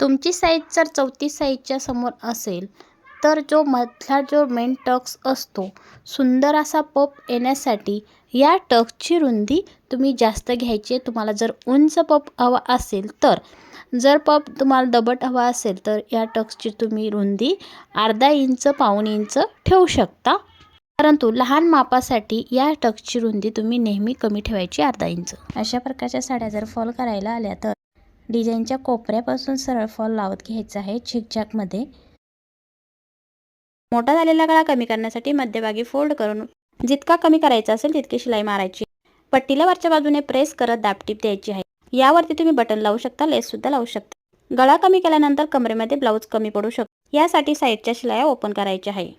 तुमची साईज जर चौतीस साईजच्या समोर असेल तर जो मधला जो मेन टक्स असतो सुंदर असा पप येण्यासाठी या टक्सची रुंदी तुम्ही जास्त घ्यायची तुम्हाला जर उंच पप हवा असेल तर जर पप तुम्हाला दबट हवा असेल तर या टक्सची तुम्ही रुंदी अर्धा इंच पाऊण इंच ठेवू शकता. परंतु लहान मापासाठी या टक्सची रुंदी तुम्ही नेहमी कमी ठेवायची अर्धा इंच. अशा प्रकारच्या साड्या जर फॉल करायला आल्या तर डिझाईनच्या कोपऱ्यापासून सरळ फॉल लावत घ्यायचा आहे झिकझॅकमध्ये मोठा झालेला गळा कमी करण्यासाठी मध्यभागी फोल्ड करून जितका कमी करायचा असेल तितकी शिलाई मारायची. पट्टीला वरच्या बाजूने प्रेस करत दाबटीप द्यायची आहे. यावरती तुम्ही बटन लावू शकता लेससुद्धा लावू शकता. गळा कमी केल्यानंतर कमरेमध्ये ब्लाऊज कमी पडू शकतो. यासाठी साईडच्या शिलाया ओपन करायच्या आहे.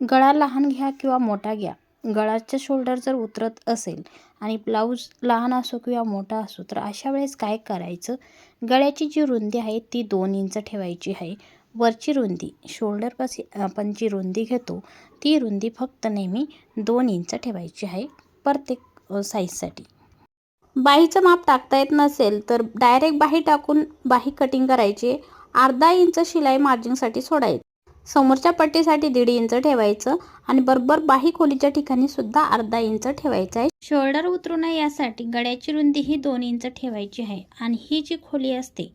गळा लहान घ्या किंवा मोठा घ्या. गळाच्या शोल्डर जर उतरत असेल आणि ब्लाऊज लहान असो किंवा मोठा असो तर अशा वेळेस काय करायचं? गळ्याची जी रुंदी आहे ती दोन इंच ठेवायची आहे. वरची रुंदी शोल्डरपाशी आपण जी रुंदी घेतो ती रुंदी फक्त नेहमी दोन इंच ठेवायची आहे प्रत्येक साईजसाठी बाहीचं माप टाकता येत नसेल तर डायरेक्ट बाही टाकून बाही कटिंग करायची अर्धा इंच शिलाई मार्जिंगसाठी सोडायची. समोरच्या पट्टीसाठी दीड इंच ठेवायचं आणि बरोबर बाही खोलीच्या ठिकाणी सुद्धा अर्धा इंच ठेवायचं आहे. शोल्डर उतरू नये यासाठी गळ्याची रुंदी ही दोन इंच ठेवायची आहे आणि ही जी खोली असते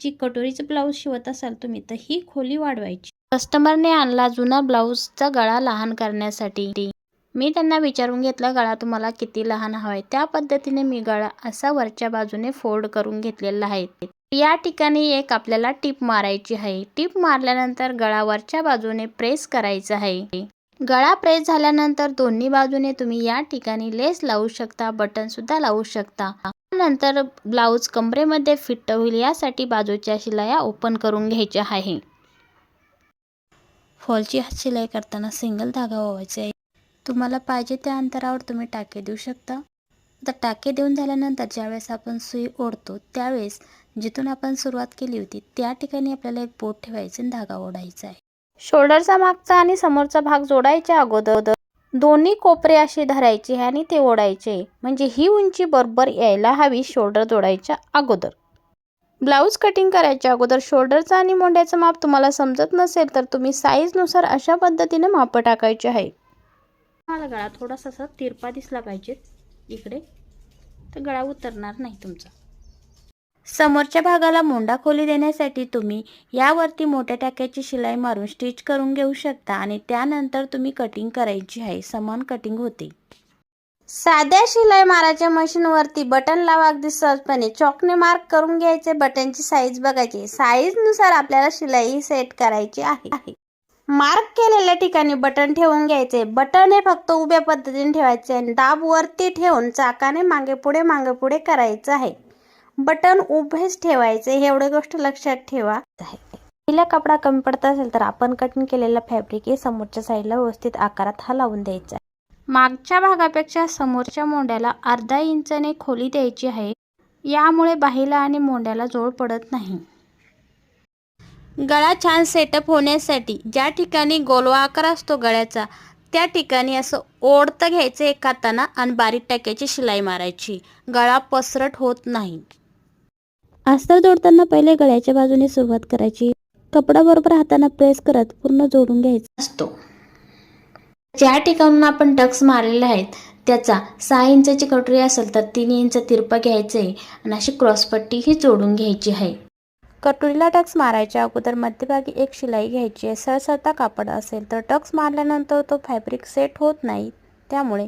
जी कटोरीचं ब्लाऊज शिवत असाल तुम्ही तर ही खोली वाढवायची. कस्टमरने आणला जुना ब्लाऊजचा गळा लहान करण्यासाठी. मी त्यांना विचारून घेतला गळा तुम्हाला किती लहान हवा आहे? त्या पद्धतीने मी गळा असा वरच्या बाजूने फोल्ड करून घेतलेला आहे. या ठिकाणी एक आपल्याला टिप मारायची आहे. टिप मारल्यानंतर गळावरच्या बाजूने प्रेस करायचं आहे. गळा प्रेस झाल्यानंतर दोन्ही बाजूने तुम्ही या ठिकाणी लेस लावू शकता बटन सुद्धा लावू शकता. नंतर ब्लाऊज कमरेमध्ये फिट होईल यासाठी बाजूच्या शिलाया ओपन करून घ्यायच्या आहे. फॉलची हात शिलाई करताना सिंगल धागा ओवायचा आहे. तुम्हाला पाहिजे त्या अंतरावर तुम्ही टाके देऊ शकता. तर टाके देऊन झाल्यानंतर ज्यावेळेस आपण सुई ओढतो त्यावेळेस जिथून आपण सुरुवात केली होती त्या ठिकाणी आपल्याला एक बोट ठेवायचे आणि धागा ओढायचा आहे. शोल्डरचा मागचा आणि समोरचा भाग जोडायच्या अगोदर दोन्ही कोपरे असे धरायचे आणि ते ओढायचे. म्हणजे ही उंची बरोबर यायला हवी शोल्डर जोडायच्या अगोदर. ब्लाऊज कटिंग करायच्या अगोदर शोल्डरचा आणि मोंड्याचं माप तुम्हाला समजत नसेल तर तुम्ही साईजनुसार अशा पद्धतीने माप टाकायचे आहे. मला गळा थोडासा असा तिरपा दिसला पाहिजे. इकडे. तर गळा उतरणार नाही तुमचा. समोरच्या भागाला मोंडा खोली देण्यासाठी तुम्ही यावरती मोठ्या टाक्याची शिलाई मारून स्टिच करून घेऊ शकता आणि त्यानंतर तुम्ही कटिंग करायची आहे. समान कटिंग होते. साध्या शिलाई मारायच्या मशीनवरती बटन लावा. अगदी सहजपणे चॉकने मार्क करून घ्यायचे. बटनची साईज बघायची. साईजनुसार आपल्याला शिलाई सेट करायची आहे. मार्क केलेल्या ठिकाणी बटन ठेवून घ्यायचे. बटन हे फक्त उभ्या पद्धतीने ठेवायचे आणि दाब वरती ठेवून चाकाने मागे पुढे मागे पुढे करायचं आहे. बटन उभेच ठेवायचे हे एवढे गोष्ट लक्षात ठेवा. पहिला कपडा कमी पडत असेल तर आपण कटिंग केलेला फॅब्रिक हे समोरच्या साईडला व्यवस्थित आकारात हा लावून द्यायचा. मागच्या भागापेक्षा समोरच्या मोंड्याला अर्धा इंचने खोली द्यायची आहे. यामुळे बाहीला आणि मोंड्याला जोड पडत नाही. गळा छान सेटअप होण्यासाठी ज्या ठिकाणी गोलवा आकार असतो गळ्याचा त्या ठिकाणी असं ओढतं घ्यायचं एक हाताना आणि बारीक टाक्याची शिलाई मारायची. गळा पसरट होत नाही. अस्तर जोडताना पहिले गळ्याच्या बाजूने सुरुवात करायची. कपडा बरोबर हाताने प्रेस करत पूर्ण जोडून घ्यायचा. असतो. ज्या ठिकाणून आपण टक्स मारलेले आहेत त्याचा सहा इंचाची कटोरी असेल तर तीन इंच तिरपा घ्यायचं आहे आणि अशी क्रॉसपट्टी ही जोडून घ्यायची आहे. कटोरीला टक्स मारायच्या अगोदर मध्यभागी एक शिलाई घ्यायची आहे. सरसरता कापड असेल तर टक्स मारल्यानंतर तो फॅब्रिक सेट होत नाही. त्यामुळे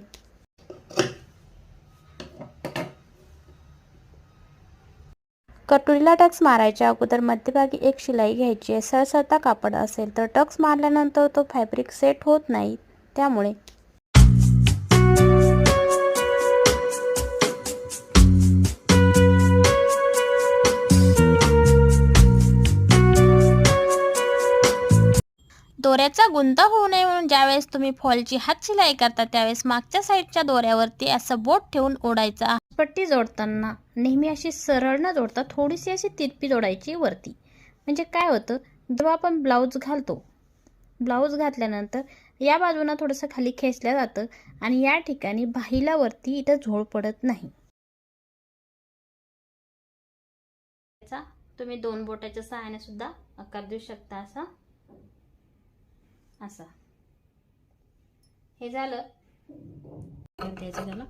कटोरीला टक्स मारायच्या अगोदर मध्यभागी एक शिलाई घ्यायची आहे. सरसरता कापड असेल तर टक्स मारल्यानंतर तो फॅब्रिक सेट होत नाही. त्यामुळे दोऱ्याचा गुंता होऊ नये म्हणून ज्यावेळेस तुम्ही फॉलची हात शिलाई करता त्यावेळेस मागच्या साईडच्या दोऱ्यावरती असं बोट ठेवून ओढायचा पट्टी जोडताना नेहमी अशी सरळ न जोडता थोडीशी अशी तिरपी जोडायची वरती. म्हणजे काय होतं? जेव्हा आपण ब्लाऊज घालतो ब्लाऊज घातल्यानंतर या बाजूनं थोडंसं खाली खेचलं जातं आणि या ठिकाणी बाहिला वरती इथं झोळ पडत नाही. तुम्ही दोन बोटाच्या सहाय्याने सुद्धा आकार देऊ शकता असा. असा. हे झालं. त्याचं झालं